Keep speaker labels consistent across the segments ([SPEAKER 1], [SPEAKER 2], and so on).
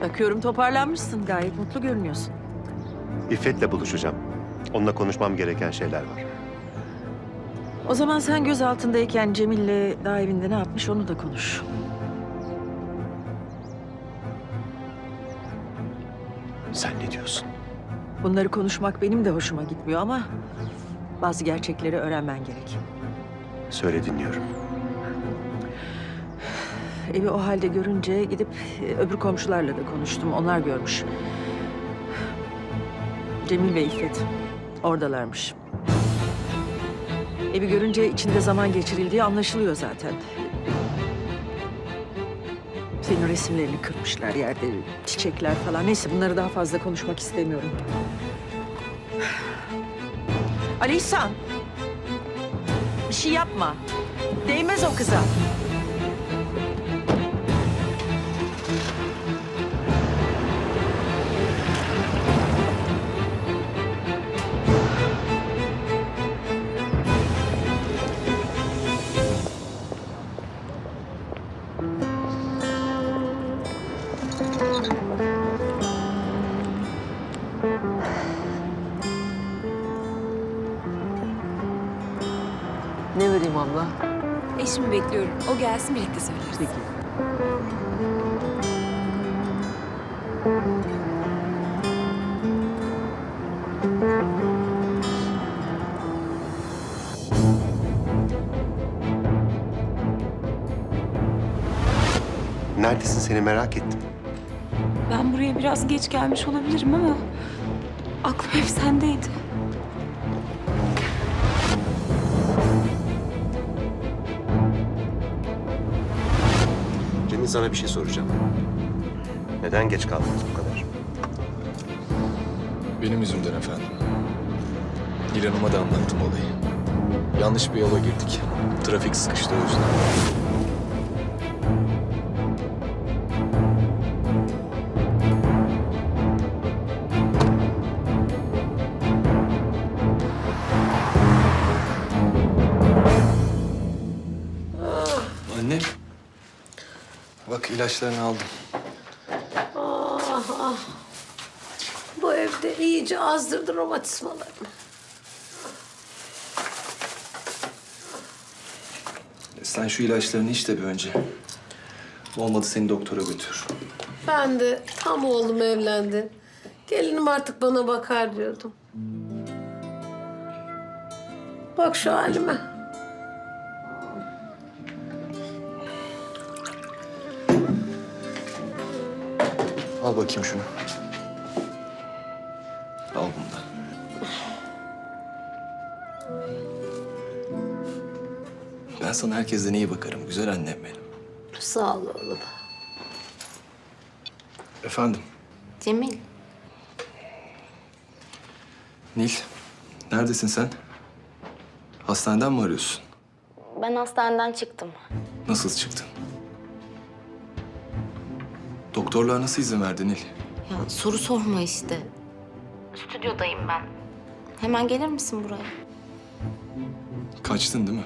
[SPEAKER 1] Bakıyorum toparlanmışsın. Gayet mutlu görünüyorsun.
[SPEAKER 2] İffet'le buluşacağım. Onunla konuşmam gereken şeyler var.
[SPEAKER 1] O zaman sen göz altındayken Cemil'le daha evinde ne yapmış onu da konuş.
[SPEAKER 2] Sen ne diyorsun?
[SPEAKER 1] Bunları konuşmak benim de hoşuma gitmiyor ama bazı gerçekleri öğrenmen gerek.
[SPEAKER 2] Söyle dinliyorum.
[SPEAKER 1] Evi o halde görünce gidip e, öbür komşularla da konuştum. Onlar görmüş. Cemil ve İffet oradalarmış. Evi görünce içinde zaman geçirildiği anlaşılıyor zaten. Senin resimlerini kırmışlar yerde, çiçekler falan. Neyse bunları daha fazla konuşmak istemiyorum. Ali İhsan. Bir şey yapma. Değmez o kıza.
[SPEAKER 3] Abla?
[SPEAKER 4] Eşimi bekliyorum. O gelsin birlikte söyleriz.
[SPEAKER 3] Peki.
[SPEAKER 2] Neredesin seni merak ettim.
[SPEAKER 4] Ben buraya biraz geç gelmiş olabilirim ama... ...aklım hep sendeydi.
[SPEAKER 2] Sana bir şey soracağım. Neden geç kaldınız bu kadar?
[SPEAKER 5] Benim yüzümden efendim. Nil Hanım'a da anlattım olayı. Yanlış bir yola girdik. Trafik sıkıştı o yüzden. Bak ilaçlarını aldım.
[SPEAKER 6] Bu evde iyice azdırdı romatizmalarımı.
[SPEAKER 5] Sen şu ilaçlarını iç de bir önce. Olmadı seni doktora götür.
[SPEAKER 6] Ben de tam oğlum evlendi. Gelinim artık bana bakar diyordum. Bak şu halime.
[SPEAKER 5] Al bakayım şunu. Al bundan. Ben sana herkesten iyi bakarım. Güzel annem benim.
[SPEAKER 6] Sağ ol oğlum.
[SPEAKER 5] Efendim,
[SPEAKER 7] Cemil,
[SPEAKER 5] Nil. Neredesin sen? Hastaneden mi arıyorsun?
[SPEAKER 7] ben hastaneden çıktım.
[SPEAKER 5] Nasıl çıktın? Doktorlar nasıl izin verdi Nil?
[SPEAKER 7] Ya soru sorma işte. Stüdyodayım ben. Hemen gelir misin buraya?
[SPEAKER 5] Kaçtın değil mi?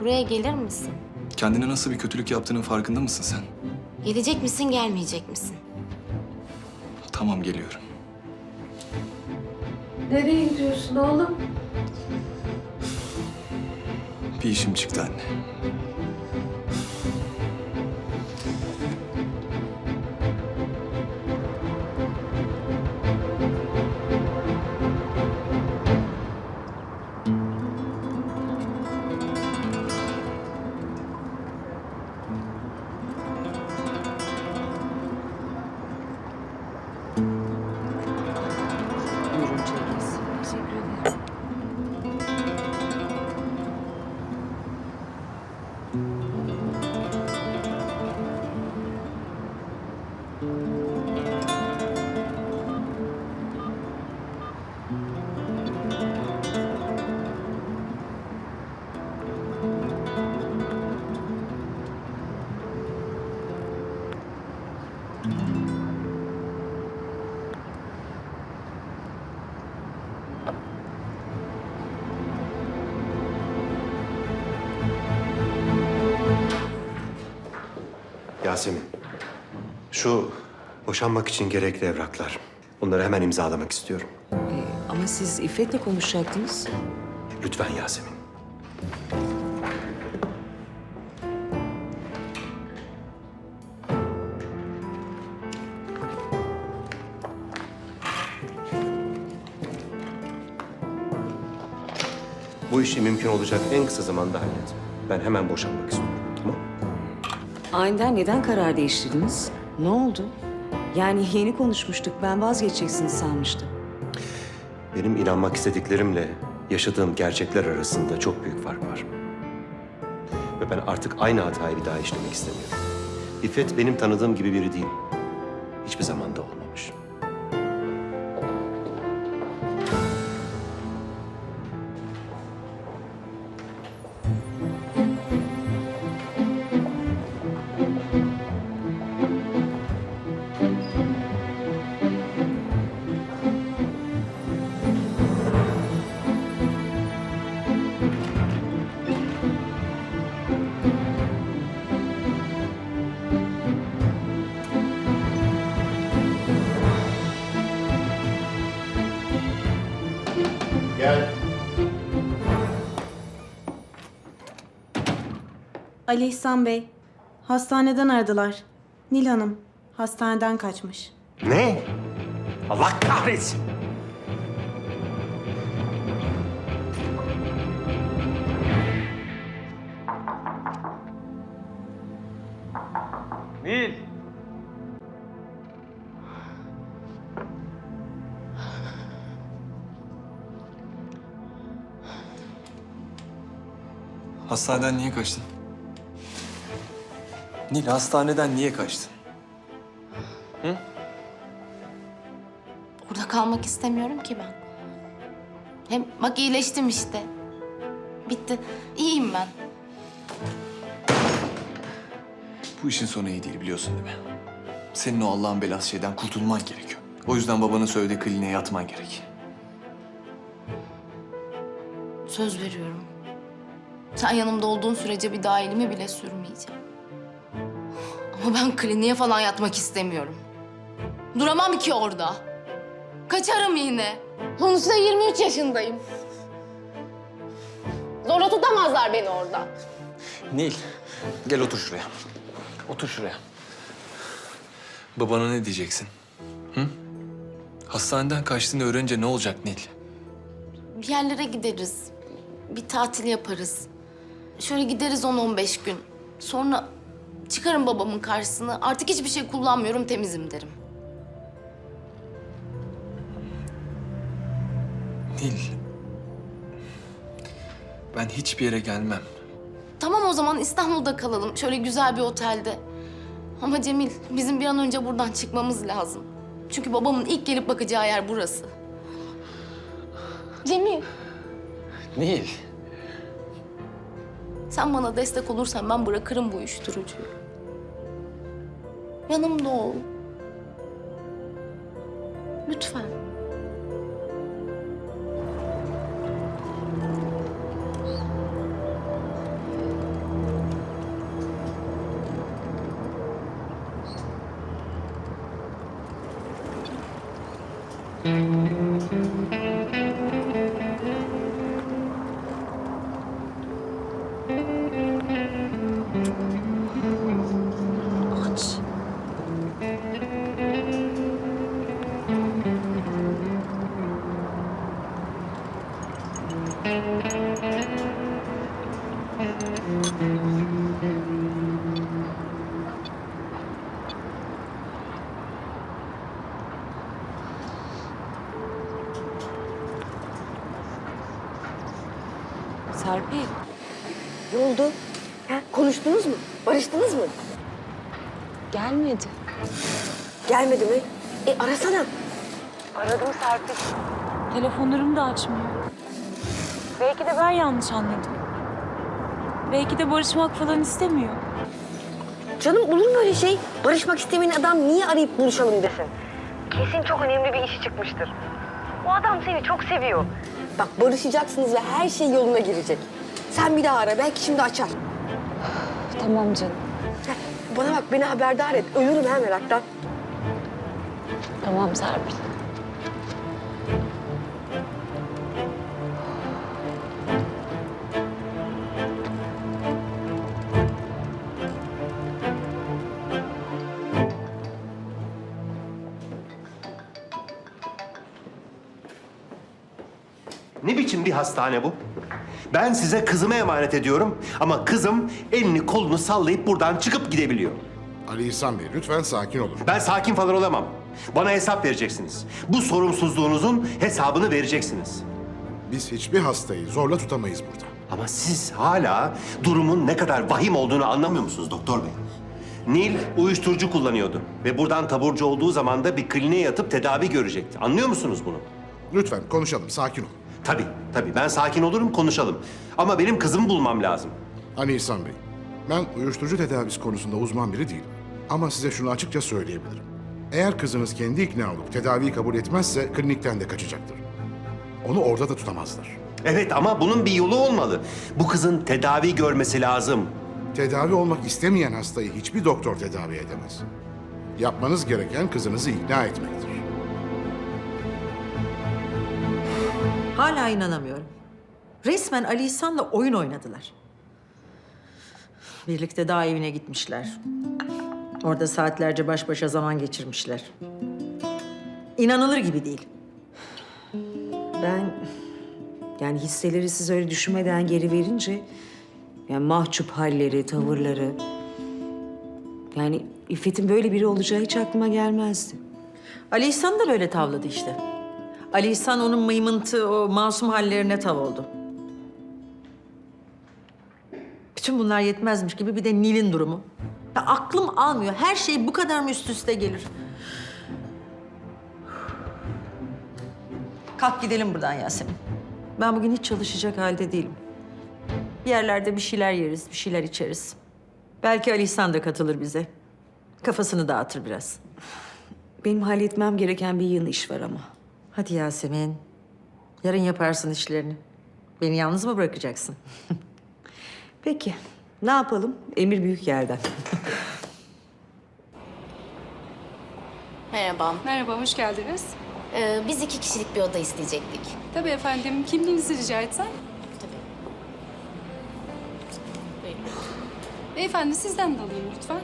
[SPEAKER 7] Buraya gelir misin?
[SPEAKER 5] Kendine nasıl bir kötülük yaptığının farkında mısın sen?
[SPEAKER 7] Gelecek misin, gelmeyecek misin?
[SPEAKER 5] Tamam geliyorum.
[SPEAKER 6] Nereye gidiyorsun oğlum?
[SPEAKER 5] Bir işim çıktı anne.
[SPEAKER 2] Yasemin, şu Boşanmak için gerekli evraklar. Onları hemen imzalamak istiyorum.
[SPEAKER 1] Ee, ama siz İffet'le konuşacaktınız.
[SPEAKER 2] Lütfen Yasemin. Bu işi mümkün olacak en kısa zamanda hallet. Ben hemen boşanmak istiyorum.
[SPEAKER 8] Aniden neden karar değiştirdiniz? Ne oldu? Yani yeni konuşmuştuk. Ben vazgeçeceksiniz sanmıştım.
[SPEAKER 2] Benim inanmak istediklerimle yaşadığım gerçekler arasında çok büyük fark var. Ve ben artık aynı hatayı bir daha işlemek istemiyorum. İffet benim tanıdığım gibi biri değil. Hiçbir zaman da olmamış.
[SPEAKER 9] Ali İhsan Bey, hastaneden aradılar. Nil Hanım, hastaneden kaçmış.
[SPEAKER 2] Ne? Allah kahretsin.
[SPEAKER 10] Nil.
[SPEAKER 5] Hastaneden niye kaçtın? Nil hastaneden niye kaçtın?
[SPEAKER 7] Burada kalmak istemiyorum ki ben. Hem bak iyileştim işte. Bitti. İyiyim ben.
[SPEAKER 5] Bu işin sonu iyi değil biliyorsun değil mi? Senin o Allah'ın belası şeyden kurtulman gerekiyor. O yüzden babanın söylediği kliniğe yatman gerek.
[SPEAKER 7] Söz veriyorum. Sen yanımda olduğun sürece bir daha elimi bile sürmeyeceğim. Ama ben kliniğe falan yatmak istemiyorum. Duramam ki orada. Kaçarım yine. Sonuçta 23 yaşındayım. Zorla tutamazlar beni orada.
[SPEAKER 5] Nil, gel otur şuraya. Otur şuraya. Babana ne diyeceksin? Hı? Hastaneden kaçtığını öğrenince ne olacak Nil?
[SPEAKER 7] Bir yerlere gideriz. Bir tatil yaparız. Şöyle gideriz 10-15 gün. Sonra çıkarım babamın karşısına. Artık hiçbir şey kullanmıyorum, temizim derim.
[SPEAKER 5] Nil. Ben hiçbir yere gelmem.
[SPEAKER 7] Tamam o zaman İstanbul'da kalalım. Şöyle güzel bir otelde. Ama Cemil, bizim bir an önce buradan çıkmamız lazım. Çünkü babamın ilk gelip bakacağı yer burası. Cemil,
[SPEAKER 5] Nil.
[SPEAKER 7] sen bana destek olursan ben bırakırım bu uyuşturucuyu. Yanımda ol. Lütfen.
[SPEAKER 4] Serpil.
[SPEAKER 8] Ne oldu? Ha, konuştunuz mu? Barıştınız mı?
[SPEAKER 4] Gelmedi.
[SPEAKER 8] Gelmedi mi? E arasana.
[SPEAKER 4] Telefonlarımı da açmıyor. Belki de ben yanlış anladım. Belki de barışmak falan istemiyor.
[SPEAKER 8] Canım olur mu öyle şey? Barışmak istemeyen adam niye arayıp buluşalım desin? Kesin çok önemli bir işi çıkmıştır. O adam seni çok seviyor. Bak barışacaksınız ve her şey yoluna girecek. Sen bir daha ara. Belki şimdi açar.
[SPEAKER 4] Tamam canım.
[SPEAKER 8] Bana bak beni haberdar et. Ölürüm ha meraktan.
[SPEAKER 3] Tamam Serpil.
[SPEAKER 2] Hastane bu? Ben size kızımı emanet ediyorum ama kızım elini kolunu sallayıp buradan çıkıp gidebiliyor.
[SPEAKER 10] Ali İhsan Bey lütfen sakin olun.
[SPEAKER 2] Ben sakin falan olamam. Bana hesap vereceksiniz. Bu sorumsuzluğunuzun hesabını vereceksiniz.
[SPEAKER 10] Biz hiçbir hastayı zorla tutamayız burada.
[SPEAKER 2] Ama siz hala durumun ne kadar vahim olduğunu anlamıyor musunuz doktor bey? Nil uyuşturucu kullanıyordu ve buradan taburcu olduğu zaman da bir kliniğe yatıp tedavi görecekti. Anlıyor musunuz bunu?
[SPEAKER 10] Lütfen konuşalım, sakin olun.
[SPEAKER 2] Tabii, tabii. Ben sakin olurum, konuşalım. Ama benim kızımı bulmam lazım.
[SPEAKER 10] Ali İhsan Bey, ben uyuşturucu tedavisi konusunda uzman biri değilim. Ama size şunu açıkça söyleyebilirim. Eğer kızınız kendi ikna olup tedaviyi kabul etmezse klinikten de kaçacaktır. Onu orada da tutamazlar.
[SPEAKER 2] Evet ama bunun bir yolu olmalı. Bu kızın tedavi görmesi lazım.
[SPEAKER 10] Tedavi olmak istemeyen hastayı hiçbir doktor tedavi edemez. Yapmanız gereken kızınızı ikna etmektir.
[SPEAKER 1] Hala inanamıyorum. Resmen Ali İhsan'la oyun oynadılar. Birlikte dağ evine gitmişler. Orada saatlerce baş başa zaman geçirmişler. İnanılır gibi değil.
[SPEAKER 11] Ben yani hisseleri siz öyle düşünmeden geri verince yani mahcup halleri, tavırları yani İffet'in böyle biri olacağı hiç aklıma gelmezdi.
[SPEAKER 1] Ali İhsan da böyle tavladı işte. Ali İhsan onun mıymıntı, o masum hallerine tav oldu. Bütün bunlar yetmezmiş gibi bir de Nil'in durumu. Ya aklım almıyor. Her şey bu kadar mı üst üste gelir? Kalk gidelim buradan Yasemin. Ben bugün hiç çalışacak halde değilim. Bir yerlerde bir şeyler yeriz, bir şeyler içeriz. Belki Ali İhsan da katılır bize. Kafasını dağıtır biraz.
[SPEAKER 11] Benim halletmem gereken bir yığın iş var ama.
[SPEAKER 1] Hadi Yasemin. Yarın yaparsın işlerini. Beni yalnız mı bırakacaksın?
[SPEAKER 11] Peki ne yapalım? Emir büyük yerden.
[SPEAKER 7] Merhaba.
[SPEAKER 3] Merhaba, hoş geldiniz.
[SPEAKER 7] Ee, biz iki kişilik bir oda isteyecektik.
[SPEAKER 3] Tabii efendim, kimliğinizi rica etsem?
[SPEAKER 7] Buyurun.
[SPEAKER 3] Beyefendi sizden de alayım lütfen.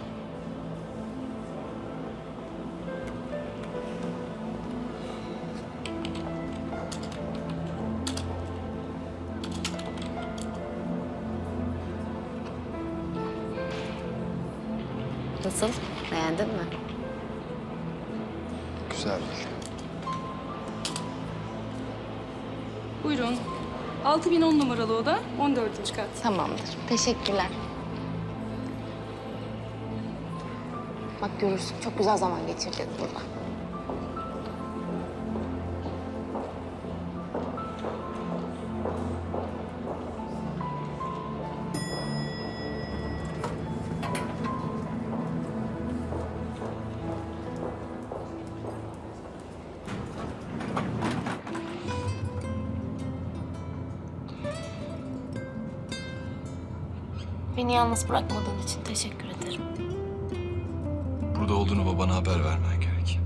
[SPEAKER 3] 6010 numaralı oda, 14. kat.
[SPEAKER 7] Tamamdır. Teşekkürler. Bak görürsün çok güzel zaman geçireceğiz burada. Beni yalnız bırakmadığın için teşekkür ederim.
[SPEAKER 5] Burada olduğunu babana haber vermen gerek.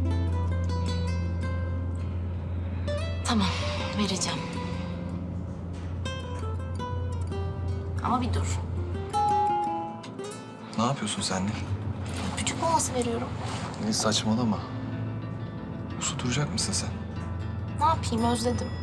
[SPEAKER 7] Tamam, vereceğim. Ama bir dur.
[SPEAKER 5] Ne yapıyorsun sen Nil?
[SPEAKER 7] Küçük molası veriyorum.
[SPEAKER 5] Nil saçmalama. Usu duracak mısın sen?
[SPEAKER 7] Ne yapayım, özledim.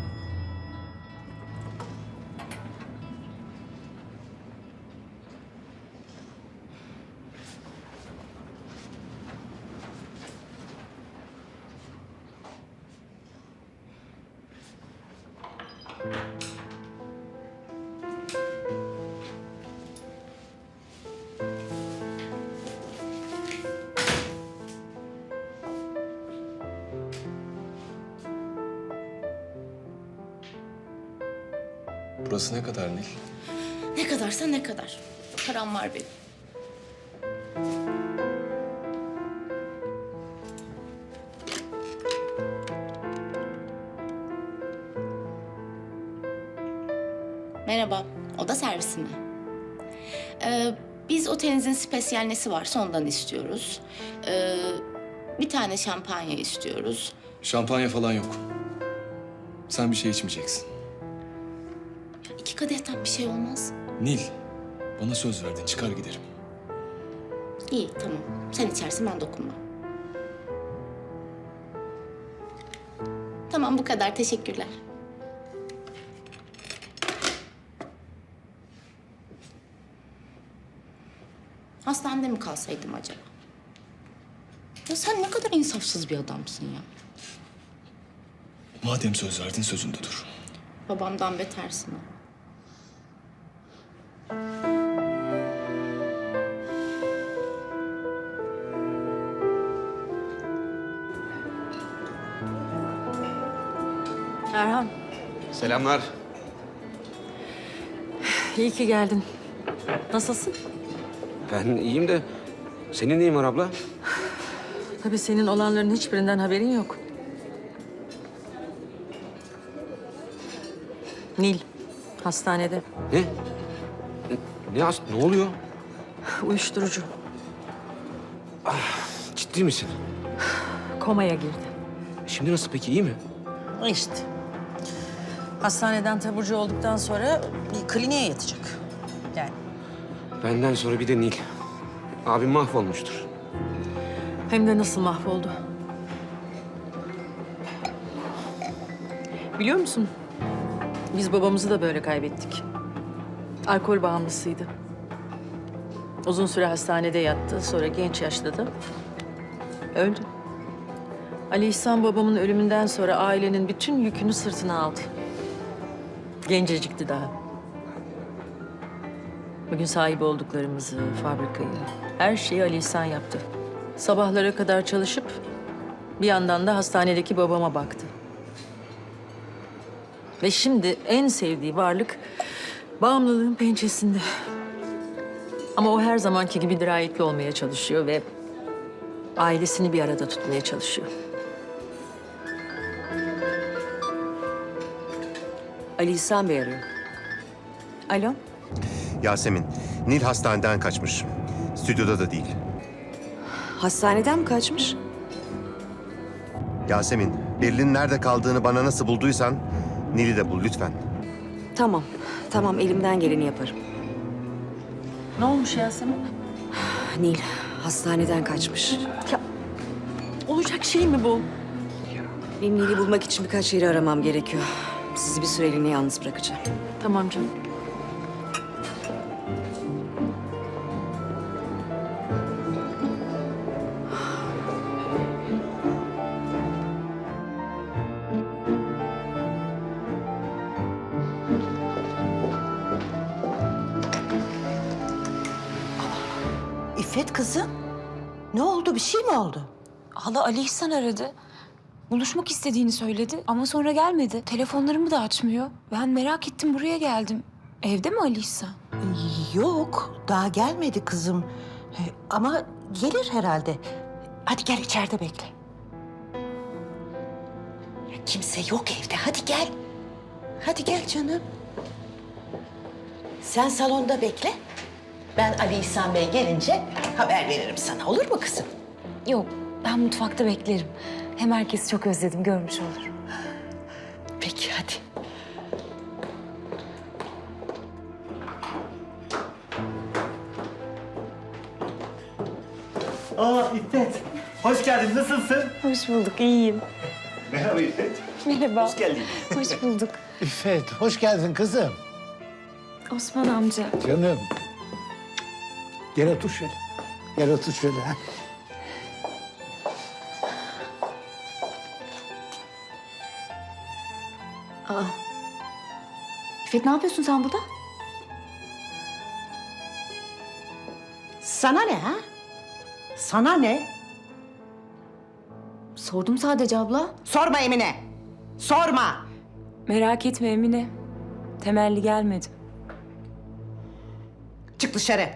[SPEAKER 5] Burası ne kadar Nil?
[SPEAKER 7] Ne kadarsa ne kadar. Param var benim. Merhaba, oda servisi mi? Ee, biz otelinizin spesiyal nesi varsa ondan istiyoruz. Ee, Bir tane şampanya istiyoruz.
[SPEAKER 5] Şampanya falan yok. Sen bir şey içmeyeceksin.
[SPEAKER 7] Kadehten bir şey olmaz.
[SPEAKER 5] Nil, bana söz verdin. Çıkar giderim.
[SPEAKER 7] İyi tamam. Sen içersin ben dokunmam. Tamam bu kadar. Teşekkürler. Hastanede mi kalsaydım acaba? Ya sen ne kadar insafsız bir adamsın ya.
[SPEAKER 5] Madem söz verdin sözünde dur.
[SPEAKER 7] Babamdan betersin ha.
[SPEAKER 12] Selamlar.
[SPEAKER 1] iyi ki geldin. Nasılsın?
[SPEAKER 12] Ben iyiyim de senin neyin var abla?
[SPEAKER 1] Tabii senin olanların hiçbirinden haberin yok. Nil, hastanede.
[SPEAKER 12] Ne? Ne, as- ne oluyor?
[SPEAKER 1] Uyuşturucu.
[SPEAKER 12] Ciddi misin?
[SPEAKER 1] Komaya girdi.
[SPEAKER 12] Şimdi nasıl peki iyi mi?
[SPEAKER 1] İşte. Hastaneden taburcu olduktan sonra bir kliniğe yatacak. Yani
[SPEAKER 12] Benden sonra bir de Nil. Abim mahvolmuştur.
[SPEAKER 1] hem de nasıl mahvoldu. Biliyor musun? Biz babamızı da böyle kaybettik. Alkol bağımlısıydı. Uzun süre hastanede yattı. Sonra genç yaşta da öldü. Ali İhsan babamın ölümünden sonra ailenin bütün yükünü sırtına aldı. Gencecikti daha. Bugün sahip olduklarımızı, fabrikayı, her şeyi Ali İhsan yaptı. Sabahlara kadar çalışıp bir yandan da hastanedeki babama baktı. Ve şimdi en sevdiği varlık bağımlılığın pençesinde. Ama o her zamanki gibi dirayetli olmaya çalışıyor ve ailesini bir arada tutmaya çalışıyor.
[SPEAKER 11] Ali İhsan Bey arıyor. Alo.
[SPEAKER 2] Yasemin, Nil hastaneden kaçmış. Stüdyoda da değil.
[SPEAKER 11] Hastaneden mi kaçmış?
[SPEAKER 2] Yasemin, Beril'in nerede kaldığını bana nasıl bulduysan Nil'i de bul lütfen.
[SPEAKER 11] Tamam. Tamam elimden geleni yaparım.
[SPEAKER 1] Ne olmuş Yasemin?
[SPEAKER 11] Nil hastaneden kaçmış.
[SPEAKER 1] Olacak şey mi bu?
[SPEAKER 11] Benim Nil'i bulmak için birkaç yeri aramam gerekiyor. Sizi bir süreliğine yalnız bırakacağım.
[SPEAKER 1] Tamam canım.
[SPEAKER 13] İffet kızım. Ne oldu? Bir şey mi oldu?
[SPEAKER 4] Hala Ali İhsan aradı. Buluşmak istediğini söyledi ama sonra gelmedi. Telefonlarımı da açmıyor. Ben merak ettim buraya geldim. Evde mi Ali İhsan?
[SPEAKER 13] Yok. Daha gelmedi kızım. E, Ama gelir herhalde. Hadi gel içeride bekle. Kimse yok evde. Hadi gel. Hadi gel canım. Sen salonda bekle. Ben Ali İhsan Bey gelince haber veririm sana. Olur mu kızım?
[SPEAKER 4] Yok ben mutfakta beklerim. Hem herkesi çok özledim görmüş olurum.
[SPEAKER 13] Peki hadi.
[SPEAKER 14] Aa İffet. Hoş geldin. Nasılsın?
[SPEAKER 4] Hoş bulduk iyiyim.
[SPEAKER 14] Merhaba İffet.
[SPEAKER 4] Merhaba.
[SPEAKER 14] Hoş geldin.
[SPEAKER 4] Hoş bulduk.
[SPEAKER 14] İffet, hoş geldin kızım.
[SPEAKER 4] Osman amca.
[SPEAKER 14] Canım. Gel otur şöyle. Gel otur şöyle.
[SPEAKER 7] İffet ne yapıyorsun sen burada?
[SPEAKER 13] Sana ne ha? Sana ne?
[SPEAKER 7] Sordum sadece abla.
[SPEAKER 13] Sorma Emine. Sorma.
[SPEAKER 4] Merak etme Emine. Temelli gelmedi.
[SPEAKER 13] Çık dışarı.